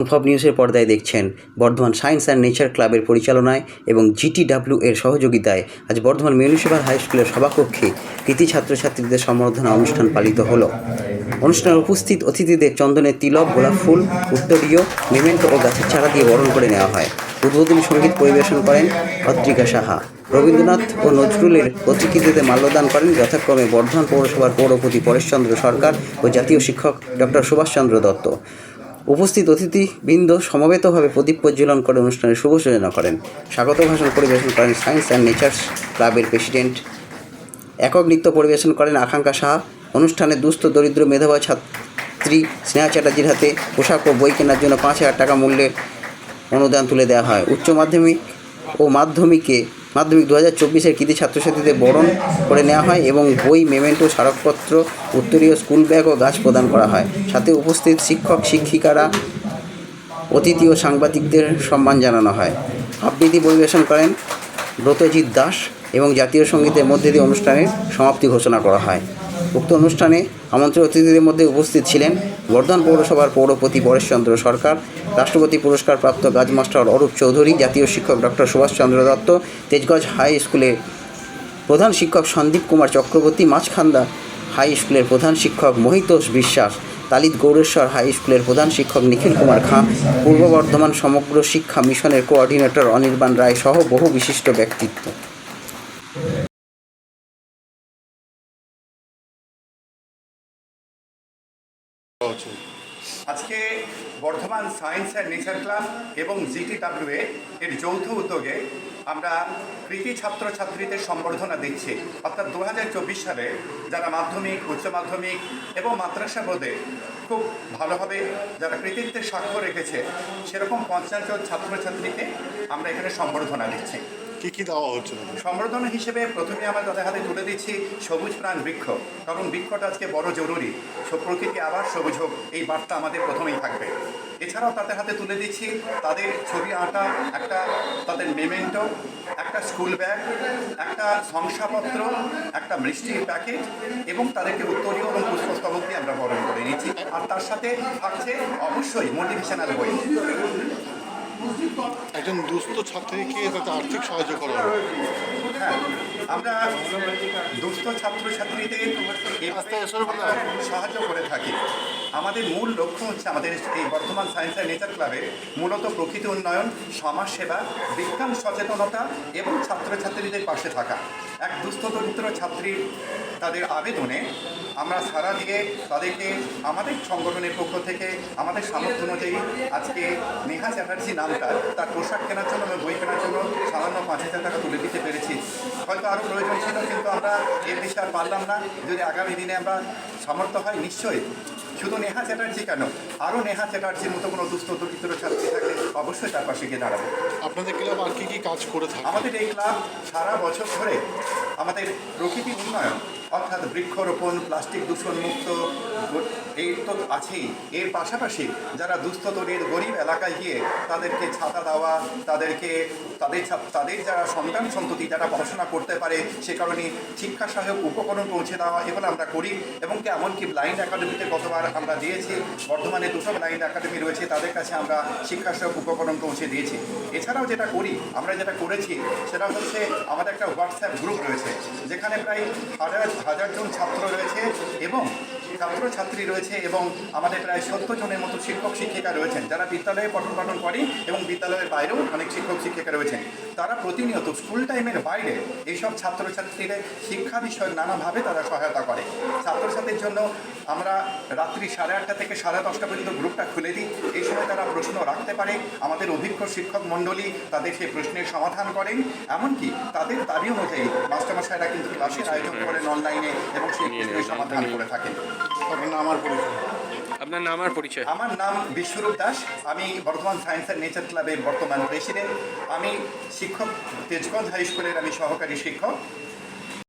অনুভব নিউজের পর্দায় দেখছেন বর্ধমান সায়েন্স অ্যান্ড নেচার ক্লাবের পরিচালনায় এবং জিটিডাব্লিউ এর সহযোগিতায় আজ বর্ধমান মিউনিসিপ্যাল হাই স্কুলের সভাকক্ষে কৃতি ছাত্রছাত্রীদের সম্বর্ধনা অনুষ্ঠান পালিত হলো। অনুষ্ঠানে উপস্থিত অতিথিদের চন্দনের তিলক, গোলাপ ফুল, উত্তরীয়, মেমেন্ট ও গাছের চারা দিয়ে বরণ করে নেওয়া হয়। উদ্বোধনী সংগীত পরিবেশন করেন অদ্রিকা সাহা। রবীন্দ্রনাথ ও নজরুলের প্রতিকৃতিতে মাল্যদান করেন যথাক্রমে বর্ধমান পৌরসভার পৌরপতি পরেশচন্দ্র সরকার ও জাতীয় শিক্ষক ডক্টর সুভাষচন্দ্র দত্ত। উপস্থিত অতিথিবৃন্দ সমবেতভাবে প্রদীপ প্রজ্বলন করে অনুষ্ঠানের শুভ সূচনা করেন। স্বাগত ভাষণ পরিবেশন করেন সায়েন্স অ্যান্ড নেচার্স ক্লাবের প্রেসিডেন্ট একক নৃত্য পরিবেশন করেন আকাঙ্ক্ষা সাহা। অনুষ্ঠানে দুস্থ, দরিদ্র, মেধাবা ছাত্রী স্নেহা চ্যাটার্জির হাতে পোশাক ও বই কেনার জন্য পাঁচ হাজার টাকা মূল্যের অনুদান তুলে দেওয়া হয়। উচ্চ মাধ্যমিক ও মাধ্যমিকে মাধ্যমিক দু হাজার চব্বিশের কৃতি ছাত্রছাত্রীদের বরণ করে নেওয়া হয় এবং বই, মেমেন্টো, স্মারকপত্র, উত্তরীয় স্কুল ব্যাগ ও গাছ প্রদান করা হয়। সাথে উপস্থিত শিক্ষক, শিক্ষিকারা, অতিথি ও সাংবাদিকদের সম্মান জানানো হয়। আবৃত্তি পরিবেশন করেন ব্রতজিৎ দাস এবং জাতীয় সঙ্গীতের মধ্যে দিয়ে অনুষ্ঠানের সমাপ্তি ঘোষণা করা হয়। উক্ত অনুষ্ঠানে আমন্ত্রিত অতিথিদের মধ্যে উপস্থিত ছিলেন বর্ধমান পৌরসভার পৌরপতি পরেশচন্দ্র সরকার, রাষ্ট্রপতি পুরস্কার প্রাপ্ত গাজমাস্টার অরূপ চৌধুরী, জাতীয় শিক্ষক ডক্টর সুভাষচন্দ্র দত্ত তেজগঞ্জ হাই স্কুলের প্রধান শিক্ষক সন্দীপ কুমার চক্রবর্তী মাছখান্দা হাই স্কুলের প্রধান শিক্ষক মহিতোষ বিশ্বাস, তালিত গৌরেশ্বর হাই স্কুলের প্রধান শিক্ষক নিখিল কুমার খাঁ, পূর্ব বর্ধমান সমগ্র শিক্ষা মিশনের কোঅর্ডিনেটর অনির্বাণ রায় সহ বহু বিশিষ্ট ব্যক্তিত্ব। আজকে Bardhaman science and nature club এবং জিটিডাব্লিউএ এর যৌথ উদ্যোগে আমরা কৃতি ছাত্রছাত্রীদের সম্বর্ধনা দিচ্ছি। অর্থাৎ দু হাজার চব্বিশ সালে যারা মাধ্যমিক, উচ্চ মাধ্যমিক এবং মাদ্রাসা বোর্ডে খুব ভালোভাবে যারা কৃতিত্বের স্বাক্ষর রেখেছে, সেরকম পঞ্চাশ জন ছাত্রছাত্রীকে আমরা এখানে সম্বর্ধনা দিচ্ছি। কি কি দেওয়া হচ্ছে? সম্বর্ধনা হিসেবে প্রথমে আমরা তাদের হাতে তুলে দিচ্ছি সবুজ প্রাণ বৃক্ষ। কারণ বৃক্ষটা আজকে বড় জরুরি। প্রকৃতি আবার সবুজ হোক, এই বার্তা আমাদের প্রথমেই থাকবে। এছাড়াও তাদের হাতে তুলে দিচ্ছি তাদের ছবি আঁটা একটা তাদের মেমেন্টো, একটা স্কুল ব্যাগ, একটা শংসাপত্র, একটা মিষ্টির প্যাকেট, এবং তাদেরকে উত্তরীয় এবং পুষ্পস্তবক দিয়ে আমরা বরণ করে নিচ্ছি। আর তার সাথে থাকছে অবশ্যই মোটিভেশনাল বই। একজন দুস্থ ছাত্রীকে তাতে আর্থিক সাহায্য করা হবে হ্যাঁ আমরা দুস্থ ছাত্রছাত্রীদের। সাহায্য করে থাকি আমাদের মূল লক্ষ্য হচ্ছে আমাদের এই বর্তমান সায়েন্স অ্যান্ড নেচার ক্লাবে মূলত প্রকৃতি উন্নয়ন, সমাজসেবা, বিজ্ঞান সচেতনতা এবং ছাত্রছাত্রীদের পাশে থাকা। এক দুস্থ দরিদ্র ছাত্রী তাদের আবেদনে আমরা সারা দিয়ে তাদেরকে আমাদের সংগঠনের পক্ষ থেকে, আমাদের সামর্থ্য অনুযায়ী আজকে নেহা চ্যাটার্জি নামটা, তার পোশাক কেনার জন্য এবং বই কেনার জন্য সামান্য পাঁচ হাজার টাকা তুলে দিতে পেরেছি। হয়তো আরও প্রয়োজন ছিল, কিন্তু আমরা এর বেশি আর পারলাম না। যদি আগামী দিনে আমরা সামর্থ্য হয়, নিশ্চয়ই। শুধু নেহা চ্যাটার্জি কেন? আরও নেহা চ্যাটার্জির মতো কোনো দুস্থ দরিদ্র ছাত্রী থাকলে অবশ্যই তার পাশে গিয়ে দাঁড়াবো। আপনাদের ক্লাব আর কি কি কাজ করে থাকে? আমাদের এই ক্লাব সারা বছর ধরে আমাদের প্রকৃতি উন্নয়ন অর্থাৎ বৃক্ষরোপণ, প্লাস্টিক দূষণমুক্ত এই তো আছেই। এর পাশাপাশি যারা দুস্থ দরিদ্র গরিব এলাকায় গিয়ে তাদেরকে ছাতা দেওয়া, তাদেরকে, তাদের তাদের যারা সন্তান সন্ততি যারা পড়াশোনা করতে পারে, সে কারণে শিক্ষা সহায়ক উপকরণ পৌঁছে দেওয়া এগুলো আমরা করি। এবং কি এমনকি ব্লাইন্ড একাডেমিতে গতবার আমরা দিয়েছি, বর্ধমানে দুটো ব্লাইন্ড একাডেমি রয়েছে, তাদের কাছে আমরা শিক্ষা সহায়ক উপকরণ পৌঁছে দিয়েছি। এছাড়াও যেটা করি, আমরা যেটা করেছি, সেটা হচ্ছে আমাদের একটা হোয়াটসঅ্যাপ গ্রুপ রয়েছে, যেখানে প্রায় হাজার হাজার জন ছাত্র রয়েছে এবং ছাত্রছাত্রী রয়েছে এবং আমাদের প্রায় সত্তর জনের মতো শিক্ষক শিক্ষিকা রয়েছেন। যারা বিদ্যালয়ে পঠন পাঠন করেন এবং বিদ্যালয়ের বাইরেও অনেক শিক্ষক শিক্ষিকা রয়েছেন। তারা প্রতিনিয়ত স্কুল টাইমের বাইরে এইসব ছাত্রছাত্রীদের শিক্ষা বিষয়ক নানাভাবে তারা সহায়তা করে। ছাত্রছাত্রীর জন্য আমরা রাত্রি সাড়ে আটটা থেকে সাড়ে দশটা পর্যন্ত গ্রুপটা খুলে দিই। এই সময় তারা প্রশ্ন রাখতে পারে। আমাদের অভিজ্ঞ শিক্ষক মণ্ডলী তাদের সেই প্রশ্নের সমাধান করেন। এমনকি তাদের দাবি অনুযায়ী মাস্টারমশাইরা কিন্তু ক্লাসের আয়োজন করেন অনলাইনে এবং সেই প্রশ্নের সমাধান করে থাকেন। আপনার নাম আর পরিচয়। আপনার নাম আর পরিচয়? আমার নাম বিশ্বরূপ দাস। আমি বর্তমান সায়েন্স অ্যান্ড নেচার ক্লাবের বর্তমান প্রেসিডেন্ট। আমি শিক্ষক তেজগঞ্জ হাই স্কুলের আমি সহকারী শিক্ষক।